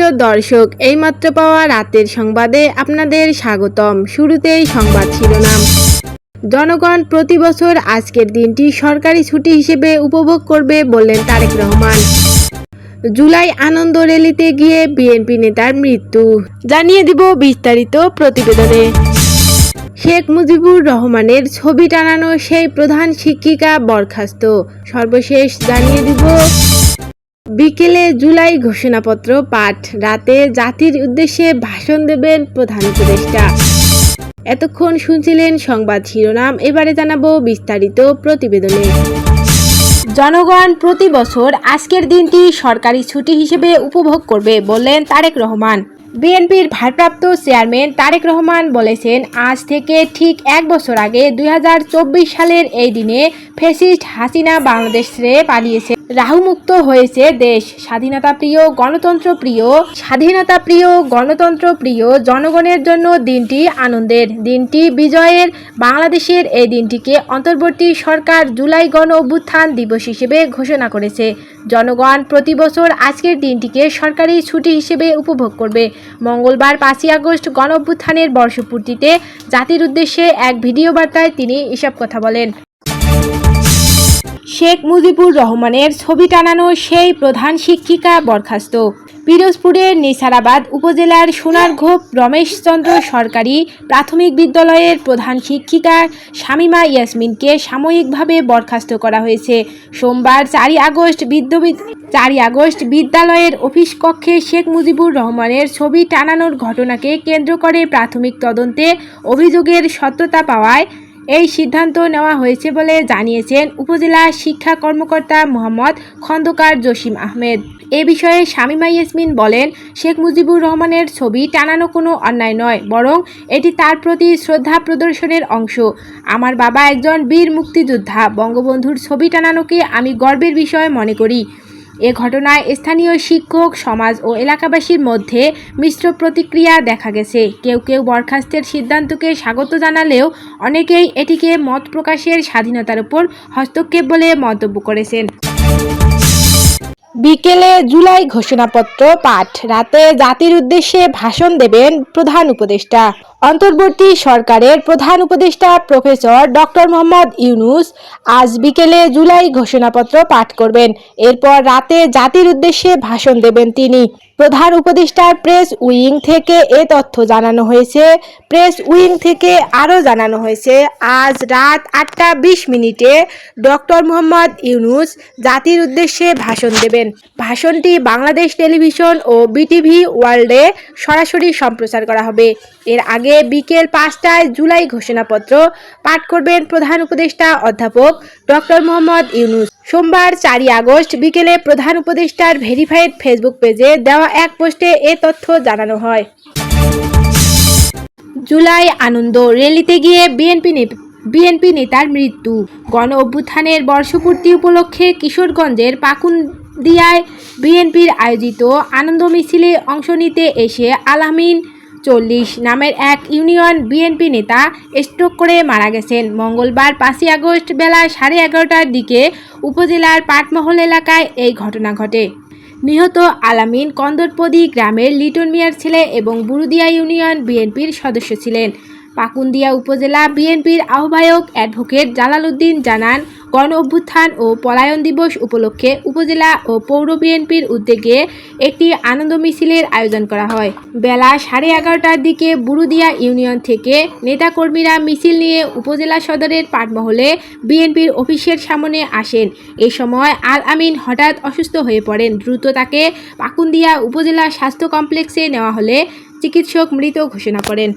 দর্শক, এইমাত্র পাওয়া রাতের সংবাদে আপনাদের স্বাগতম। শুরুতেই সংবাদ শিরোনাম। জনগণ প্রতি বছর আজকের দিনটি সরকারি ছুটি হিসেবে উপভোগ করবে বললেন তারেক রহমান। জুলাই আনন্দ র্যালিতে গিয়ে বিএনপি নেতার মৃত্যু। জানিয়ে দিব বিস্তারিত প্রতিবেদনে। শেখ মুজিবুর রহমানের ছবি টানানো সেই প্রধান শিক্ষিকা বরখাস্ত। সর্বশেষ জানিয়ে দিব বিকেলে জুলাই ঘোষণাপত্র পাঠ, রাতে জাতির উদ্দেশ্যে ভাষণ দেবেন প্রধান উপদেষ্টা। এতক্ষণ শুনছিলেন সংবাদ শিরোনাম, এবারে জানাব বিস্তারিত প্রতিবেদনে। জনগণ প্রতি বছর আজকের দিনটি সরকারি ছুটি হিসেবে উপভোগ করবে বললেন তারেক রহমান। বিএনপির ভারপ্রাপ্ত চেয়ারম্যান তারেক রহমান বলেছেন, আজ থেকে ঠিক এক বছর আগে দুই হাজার চব্বিশ সালের এই দিনে ফেসিস্ট হাসিনা বাংলাদেশ ছেড়ে পালিয়েছে। রাহুমুক্ত হয়েছে দেশ। স্বাধীনতা প্রিয়, গণতন্ত্র প্রিয়, স্বাধীনতা প্রিয়, গণতন্ত্র প্রিয় জনগণের জন্য দিনটি আনন্দের। দিনটি বিজয়ের। বাংলাদেশের এই দিনটিকে অন্তর্বর্তী সরকার জুলাই গণ অভ্যুত্থান দিবস হিসেবে ঘোষণা করেছে। জনগণ প্রতি বছর আজকের দিনটিকে সরকারি ছুটি হিসেবে উপভোগ করবে। মঙ্গলবার পাঁচই আগস্ট গণ অভ্যুত্থানের বর্ষপূর্তিতে জাতির উদ্দেশ্যে এক ভিডিও বার্তায় তিনি এসব কথা বলেন। শেখ মুজিবুর রহমানের ছবি টানানো সেই প্রধান শিক্ষিকা বরখাস্ত। পিরোজপুরের নিসারাবাদ উপজেলার সোনারঘোপ রমেশচন্দ্র সরকারি প্রাথমিক বিদ্যালয়ের প্রধান শিক্ষিকা শামিমা ইয়াসমিনকে সাময়িকভাবে বরখাস্ত করা হয়েছে। সোমবার চারই আগস্ট বিদ্যুৎ চারই আগস্ট বিদ্যালয়ের অফিস কক্ষে শেখ মুজিবুর রহমানের ছবি টানানোর ঘটনাকে কেন্দ্র করে প্রাথমিক তদন্তে অভিযোগের সত্যতা পাওয়ায় এই সিদ্ধান্ত নেওয়া হয়েছে বলে জানিয়েছেন উপজেলা শিক্ষা কর্মকর্তা মোহাম্মদ খন্দকার জসিম আহমেদ। এ বিষয়ে শামিমা ইয়াসমিন বলেন, শেখ মুজিবুর রহমানের ছবি টানানো কোনো অন্যায় নয়, বরং এটি তার প্রতি শ্রদ্ধা প্রদর্শনের অংশ। আমার বাবা একজন বীর মুক্তিযোদ্ধা, বঙ্গবন্ধুর ছবি টানানোকে আমি গর্বের বিষয় মনে করি। এ ঘটনায় স্থানীয় শিক্ষক, সমাজ ও এলাকাবাসীর মধ্যে মিশ্র প্রতিক্রিয়া দেখা গেছে। কেউ কেউ বরখাস্তের সিদ্ধান্তকে স্বাগত জানালেও অনেকেই এটিকে মত প্রকাশের স্বাধীনতার উপর হস্তক্ষেপ বলে মন্তব্য করেছেন। বিকেলে জুলাই ঘোষণাপত্র পাঠ। রাতে জাতির উদ্দেশ্যে ভাষণ দেবেন প্রধান উপদেষ্টা। অন্তর্বর্তী সরকারের প্রধান উপদেষ্টা প্রফেসর ডক্টর মোহাম্মদ ইউনুস আজ বিকেলে জুলাই ঘোষণাপত্র পাঠ করবেন। এরপর রাতে জাতির উদ্দেশ্যে ভাষণ দেবেন তিনি। প্রধান উপদেষ্টার প্রেস উইং থেকে এ তথ্য জানানো হয়েছে। প্রেস উইং থেকে আরও জানানো হয়েছে, আজ রাত আটটা বিশ মিনিটে ডক্টর মোহাম্মদ ইউনুস জাতির উদ্দেশ্যে ভাষণ দেবেন। ভাষণটি বাংলাদেশ টেলিভিশন ও বিটিভি ওয়ার্ল্ডে সরাসরি সম্প্রচার করা হবে। এর আগে বিকেল পাঁচটায় জুলাই ঘোষণাপত্র পাঠ করবেন প্রধান উপদেষ্টা অধ্যাপক ডক্টর মোহাম্মদ ইউনুস। সোমবার চারই আগস্ট বিকেলে প্রধান উপদেষ্টার ভেরিফাইড ফেসবুক পেজে দেওয়া এক পোস্টে এ তথ্য জানানো হয়। জুলাই আনন্দ র্যালিতে গিয়ে বিএনপি বিএনপি নেতার মৃত্যু। গণ অভ্যুত্থানের বর্ষপূর্তি উপলক্ষে কিশোরগঞ্জের পাকুন্দিয়ায় বিএনপির আয়োজিত আনন্দ মিছিলে অংশ নিতে এসে আলামিন চল্লিশ নামের এক ইউনিয়ন বিএনপি নেতা স্ট্রোক করে মারা গেছেন। মঙ্গলবার পাঁচই আগস্ট বেলা সাড়ে এগারোটার দিকে উপজেলার পাটমহল এলাকায় এই ঘটনা ঘটে। নিহত আলামিন কন্দরপদি গ্রামের লিটন মিয়ার ছেলে এবং বুরুদিয়া ইউনিয়ন বিএনপির সদস্য ছিলেন। পাকুন্দিয়া উপজেলা বিএনপির আহ্বায়ক অ্যাডভোকেট জালাল উদ্দিন জানান, গণ অভ্যুত্থান ও পলায়ন দিবস উপলক্ষে উপজেলা ও পৌর বিএনপির উদ্যোগে একটি আনন্দ মিছিলের আয়োজন করা হয়। বেলা সাড়ে এগারোটার দিকে বুরুদিয়া ইউনিয়ন থেকে নেতাকর্মীরা মিছিল নিয়ে উপজেলা সদরের পাটমহলে বিএনপির অফিসের সামনে আসেন। এ সময় আল আমিন হঠাৎ অসুস্থ হয়ে পড়েন। দ্রুত তাকে পাকুন্দিয়া উপজেলা স্বাস্থ্য কমপ্লেক্সে নেওয়া হলে চিকিৎসক মৃত ঘোষণা করেন।